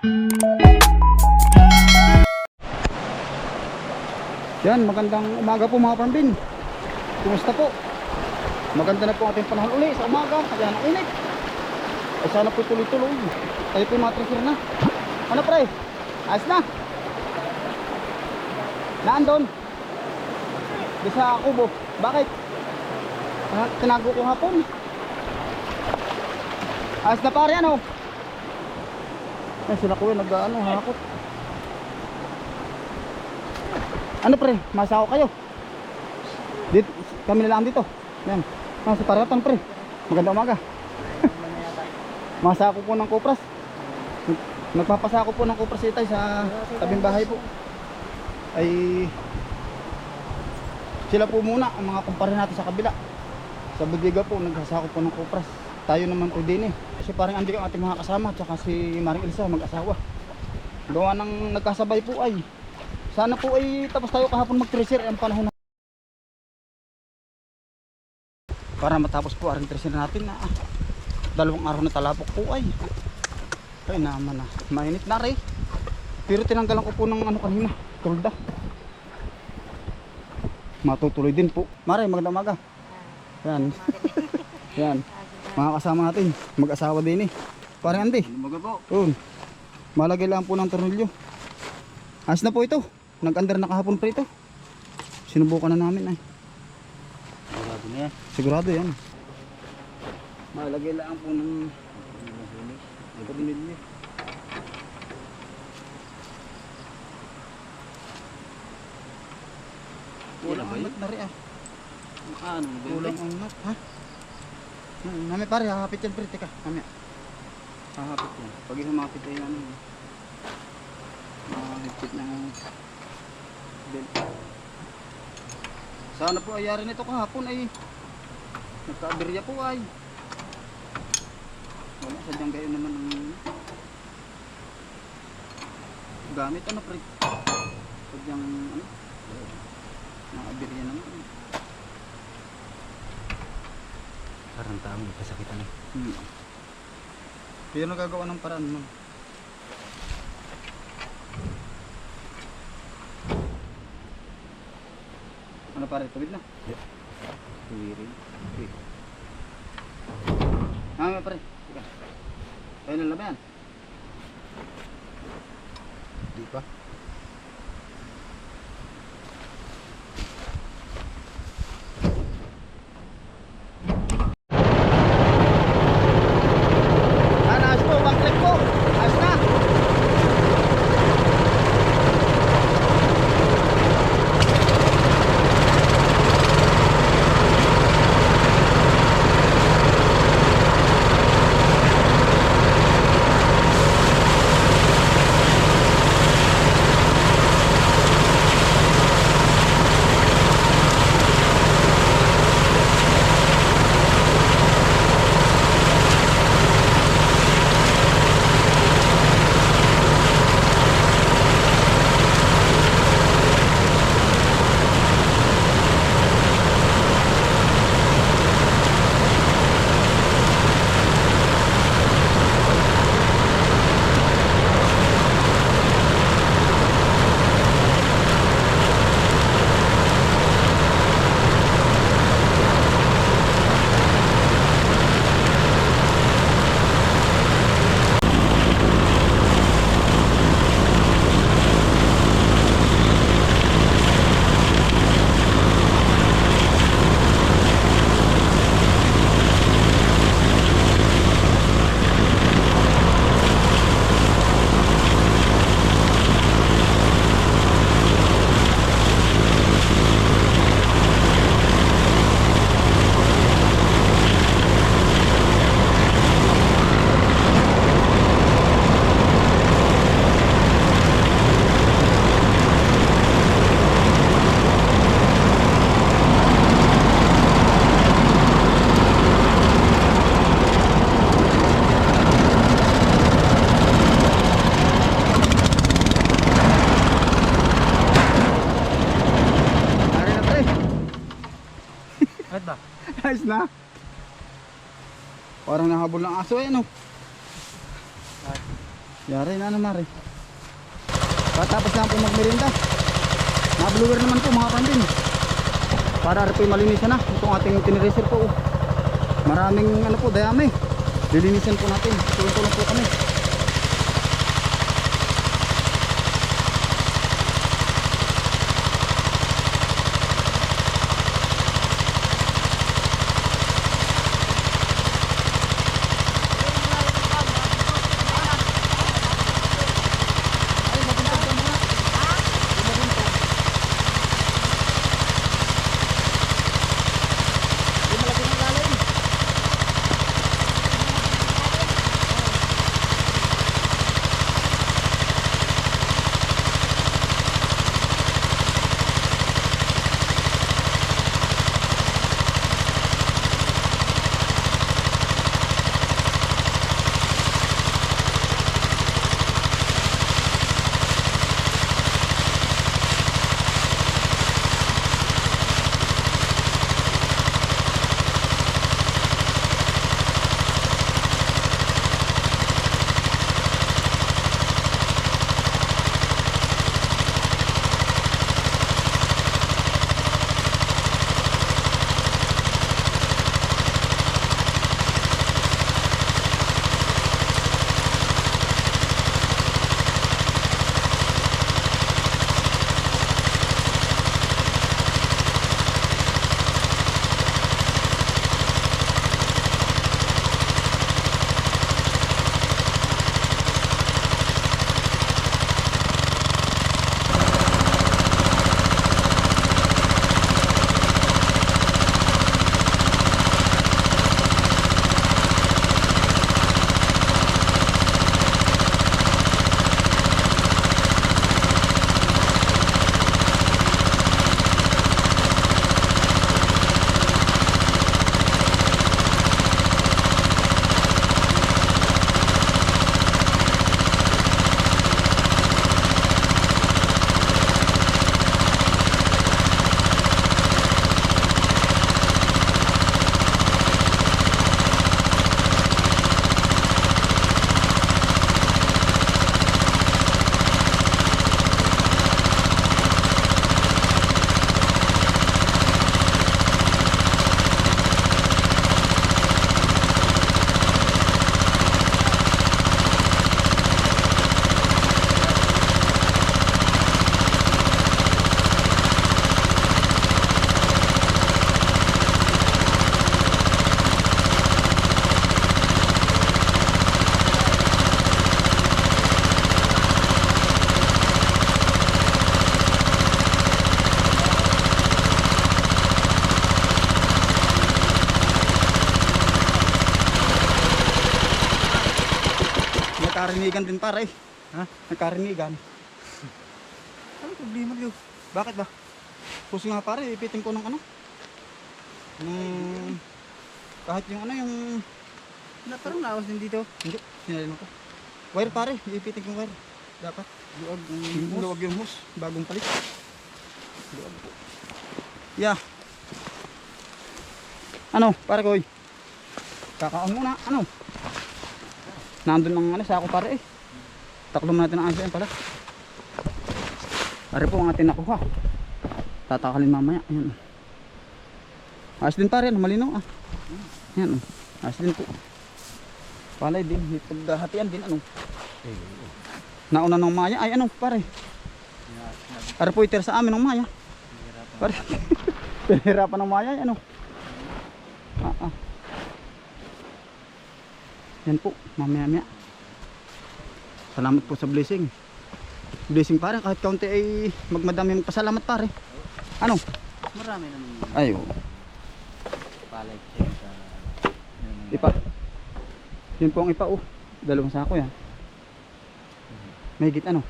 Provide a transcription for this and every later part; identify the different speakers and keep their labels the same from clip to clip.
Speaker 1: Yan, magandang umaga po mga parmbin. Kumusta po? Maganda na po ating panahon uli sa umaga. Kaya ang init. Ay sana po tuloy-tuloy. Tayo po mga trigger na. Ano pre? Ayos na? Naan doon? Di sa kubo. Bakit? Ah, tinago ko hapon. Ayos na pare ano? Ay sila kuya nag-ano hakot. Ano pre? Masako kayo? Dito, kami na lang dito. Yan. Ah, si Paratan pre. Maganda umaga. Masako po ng kupras. Nagpapasako po ng kupras itay sa tabing bahay po. Ay sila po muna ang mga kumpare natin sa kabila. Sa Budiga po nagsasako po ng kupras. Tayo naman po din eh. Kasi parang andi ang ating mga kasama at saka si Maring Elsa mag-asawa. Gawa ng nagkasabay po ay. Sana po ay tapos tayo kahapon mag-treasure ang panahon na para matapos po ang treasure natin na ah, dalawang araw na talapok po ay. Ay naman na mainit na rin. Pero tinanggalan ko po ng ano kanina tulda matutuloy din po. Mare magandang umaga. Yan. Yan mga kasama natin mag-asawa din eh parang
Speaker 2: po.
Speaker 1: yun malagay lang po ng tornilyo ayos na po ito nag-under na kahapon pa ito sinubukan na namin ay
Speaker 2: Sigurado na yan.
Speaker 1: sigurado yan malagay lang po ng tornilyo Kulang ang mat na rin ah.
Speaker 2: Ano ba yun?
Speaker 1: Kulang ang mat ha. Hmm, Mami pare, hahapit yan pre, teka. Mami. Hahapit yan. Pag humapit ay ano. Mahigpit ng belt. Sana po ayari nito kahapon ay nagkaaberya po ay. Wala, sadyang gayon naman ang gamit ano pre. Sadyang ano. Naaberya naman.
Speaker 2: Nagkasakitan eh.
Speaker 1: Hmm. Pero nagagawa ng paraan mo. Ano pare, tubig na?
Speaker 2: Tuwirin.
Speaker 1: Ah, may pare. Teka. Tayo na labayan. Parang nahabol ng aso eh, no? Yari na naman rin. Katapos lang po magmerinda. Mga blower naman po mga pandin. Para rin po malinisan na. Itong ating tinireser po. oh. Maraming ano po, dayami. Lilinisan po natin. Tulong-tulong po kami. Nagkarinigan din pare.
Speaker 2: Ha?
Speaker 1: Nagkarinigan. Ano problema niyo? Bakit ba? Puso nga pare, ipitin ko ng ano? Ng... Kahit yung ano yung...
Speaker 2: Na, parang nawas din dito.
Speaker 1: Hindi, sinalin ko. Wire pare, ipitin ko wire. Dapat.
Speaker 2: Luwag ng
Speaker 1: Yung luwag yung hose, bagong palit. Luwag po. Yeah. Ano, pare koy? Kakaon muna, ano? Nandun ng ano, sako pare eh. Taklo natin ang ayos yan pala. Pare po ang atin nakuha. Tatakalin mamaya. Ayan. Ayos din pare, ano, malinaw ah. Ayan, oh. ayos din po. Palay din, paghahatian din ano.
Speaker 2: Eh.
Speaker 1: Nauna ng maya, ay ano pare. Pare po iter sa amin ng maya. Pare. Pinahirapan ng maya, ay, ano. Ah, ah. Yan po, mamaya maya. Salamat po sa blessing. Blessing pare, kahit kaunti ay magmadami pasalamat pare. Ano?
Speaker 2: Marami naman yung
Speaker 1: Ay, oh.
Speaker 2: palay check sa...
Speaker 1: Ipa. Yun po ang ipa oh. Dalawang sako yan. Mahigit ano?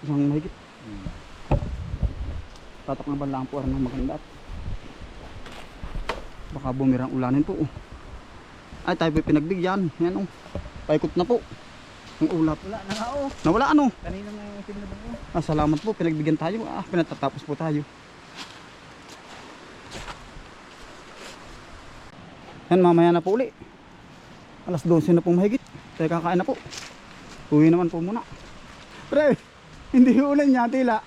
Speaker 1: Isang mahigit.
Speaker 2: Hmm.
Speaker 1: Tatak na ba lang po ng maganda. Baka bumirang ulanin po. Oh. Ay tayo po pinagbigyan. Yan oh. Paikot na po. Ang ulap.
Speaker 2: Wala na nga oh.
Speaker 1: Nawala ano?
Speaker 2: Kanina nga sinulog ko.
Speaker 1: Ah, salamat po. Pinagbigyan tayo. Ah, pinatatapos po tayo. Yan mamaya na po uli. Alas 12 na po mahigit. Tayo kakain na po. Uwi naman po muna. Pre, hindi ulan niya, tila.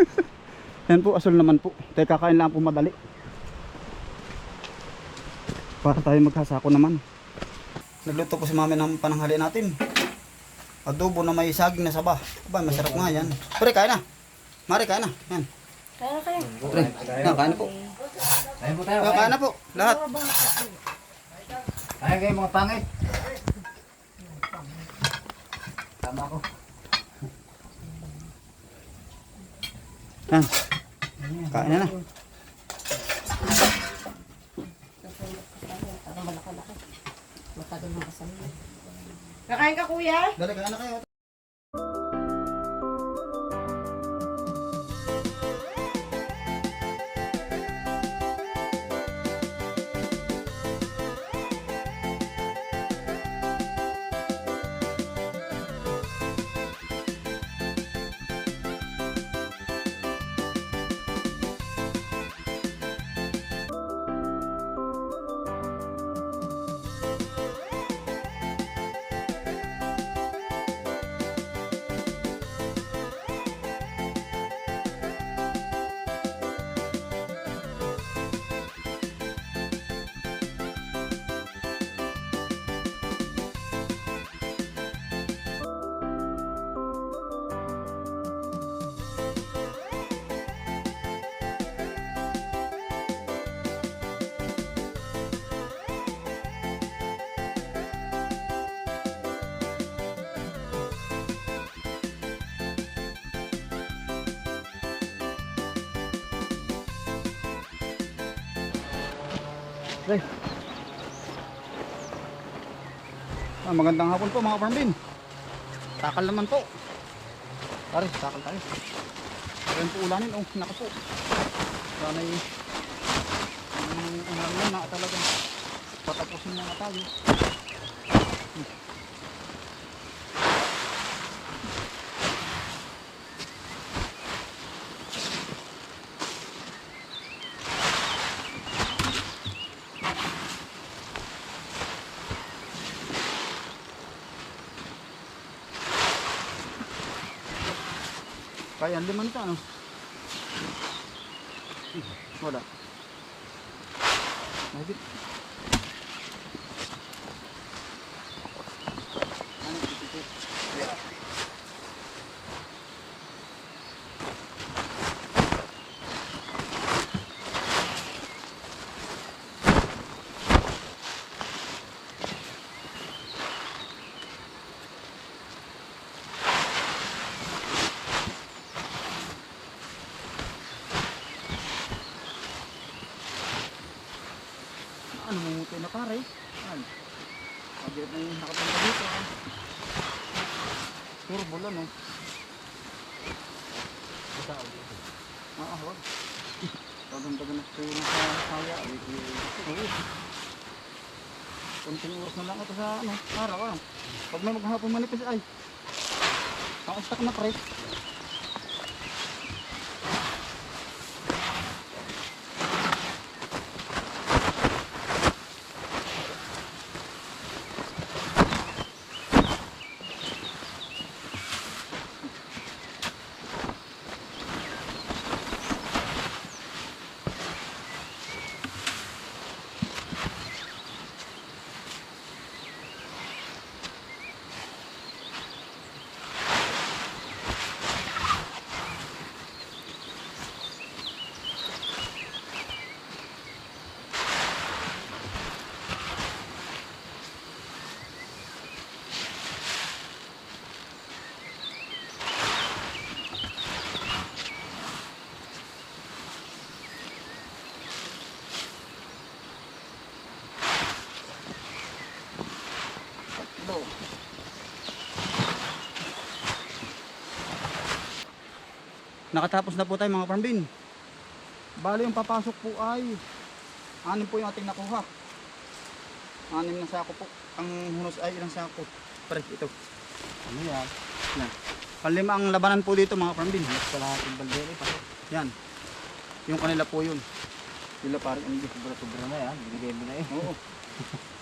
Speaker 1: Yan po, asol naman po. Teka, kakain lang po madali. Para tayo magkasako naman. Nagluto po si mami ng pananghali natin. Adobo na may saging na saba. Aba, masarap nga yan. Pre, kain na. Mari, kain na. Yan.
Speaker 3: Kaya na kayo.
Speaker 1: Pre, yan, kain na po.
Speaker 2: Ayun po tayo.
Speaker 1: Yan, kain na po. Lahat.
Speaker 2: Ayun kayo mga pangit. Tama ko.
Speaker 1: Yan. Kain na na.
Speaker 3: Kakain ka kuya?
Speaker 1: Dali, kain na kayo. Pre. Ah, magandang hapon po mga farmbin. Takal naman po. Pare, takal tayo. Ayan po ulanin. Oh, naka po. Sana yung ulan na talaga. Patapusin na tayo. Kaya ang liman ka, ano? Hmm, Wala. Mahigit. Ano, ito po. Ano mo ito na pare? Ano? Pagkat na yung nakapunta dito. ah. Puro bulan oh. Ah, ah, wag. Tagang-tagang na kayo na sa kaya. Oo. Kunting oras na lang ito sa ano, araw ah. Pag may maghapon manipis ay. Ang na pre. Tatlo. Nakatapos na po tayo mga parmbin. Bali yung papasok po ay anim po yung ating nakuha. Anim na sako po. Ang hunos ay ilang sako. Pare, ito.
Speaker 2: Ano yan?
Speaker 1: Yan. Panlima ang labanan po dito mga parmbin.
Speaker 2: Mas kalahating baldere pa.
Speaker 1: Yan. Yung kanila po yun. Sila parang ang
Speaker 2: Sobra-sobra na yan. Binigay mo na eh.
Speaker 1: Oo.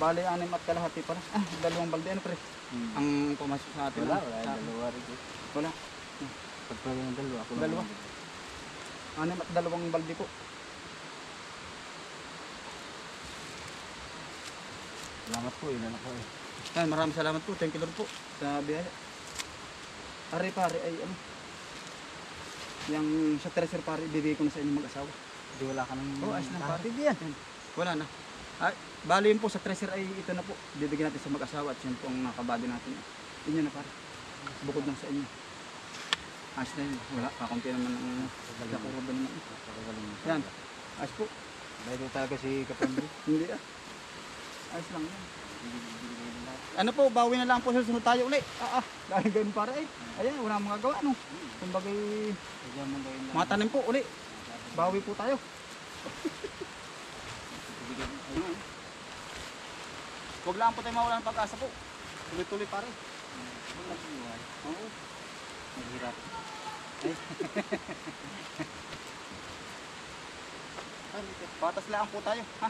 Speaker 1: Bali, anim at kalahati pala. Ah, dalawang balde. Ano pre?
Speaker 2: Hmm.
Speaker 1: Ang pumasok sa atin.
Speaker 2: Wala,
Speaker 1: ah,
Speaker 2: wala.
Speaker 1: sa-
Speaker 2: Dalawa rin. eh.
Speaker 1: Wala.
Speaker 2: Pag pala ng dalawa, ako lang.
Speaker 1: Dalawa? Anim at dalawang balde po.
Speaker 2: Salamat po, ilan ako eh.
Speaker 1: Ay, maraming salamat po. Thank you Lord po sa biyaya. Pare, pare, ay ano. Yung sa treasure pare, ibibigay ko na sa inyo mag-asawa.
Speaker 2: Hindi wala ka nang...
Speaker 1: Oo, ayos na pare. Wala na. Ay, bali yun po sa treasure ay ito na po. Bibigyan natin sa mag-asawa at yun po ang nakabado natin. Inyo na pare. Bukod lang sa inyo. Ayos na yun. Wala. Kakunti naman ang nakuro ba naman. Yan. Ayos po.
Speaker 2: Dahil talaga si Kapambi.
Speaker 1: Hindi ah. Ayos lang yan. Ano po, bawi na lang po sa sunod tayo uli. Ah, ah. Dahil ganun pare eh. Ayan, wala mga gawa no. Kumbagay, mga tanim po uli. Bawi po tayo. Huwag lang po tayo mawala ng pag-asa po. Tuloy-tuloy pare. Oo.
Speaker 2: Mahirap.
Speaker 1: Batas lang po tayo. Ha?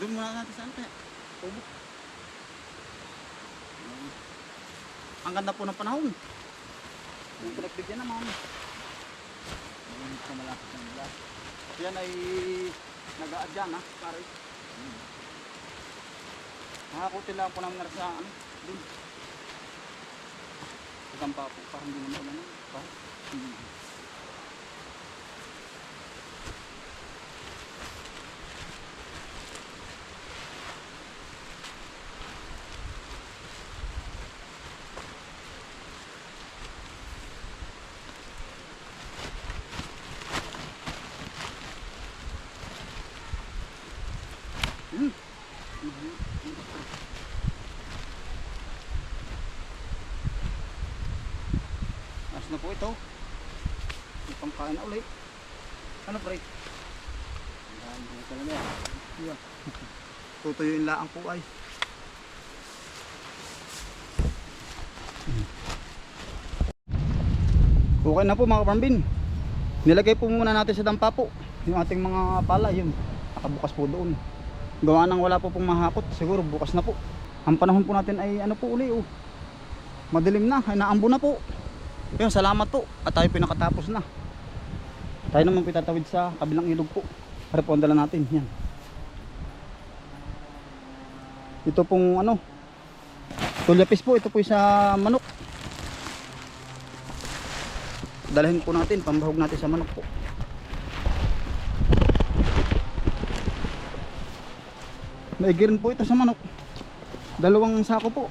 Speaker 1: Doon muna natin sa ano kaya? Tubo. Ang ganda po ng panahon. Yung pinagbigyan naman.
Speaker 2: Mainit na malapit ng ulan.
Speaker 1: Yan ay nag-aadyan ha, pare. Nakakutin lang po namin na sa ano, dun. Isang pa po, parang hindi naman ulan. Pa. As na po ito. May pangkain na ulit. Ano pre?
Speaker 2: Hindi ka na yan.
Speaker 1: Tutuyuin laang po ay. Okay na po mga kapambin. Nilagay po muna natin sa dampa po. Yung ating mga pala yun. Nakabukas po doon. Gawa nang wala po pong mahakot. Siguro bukas na po. Ang panahon po natin ay ano po uli oh. Madilim na. Ay naambo na po. Yun, salamat po. At tayo pinakatapos na. Tayo naman pitatawid sa kabilang ilog po. Para po ang dala natin. Yan. Ito pong ano, tulyapis po, ito po sa manok. Dalhin po natin, pambahog natin sa manok po. Naigirin po ito sa manok. Dalawang sako po.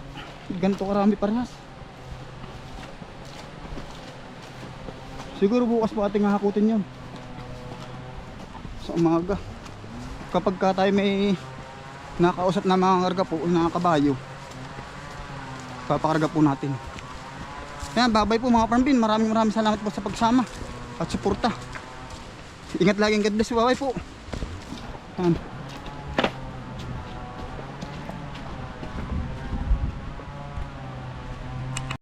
Speaker 1: Ganito karami parehas. Siguro bukas po ating hahakutin yun. Sa umaga. Kapag ka tayo may nakausap na mga karga po, mga kabayo papakarga po natin. Yan babay po mga parmbin maraming maraming salamat po sa pagsama at suporta. Ingat lagi God bless babay po. Yan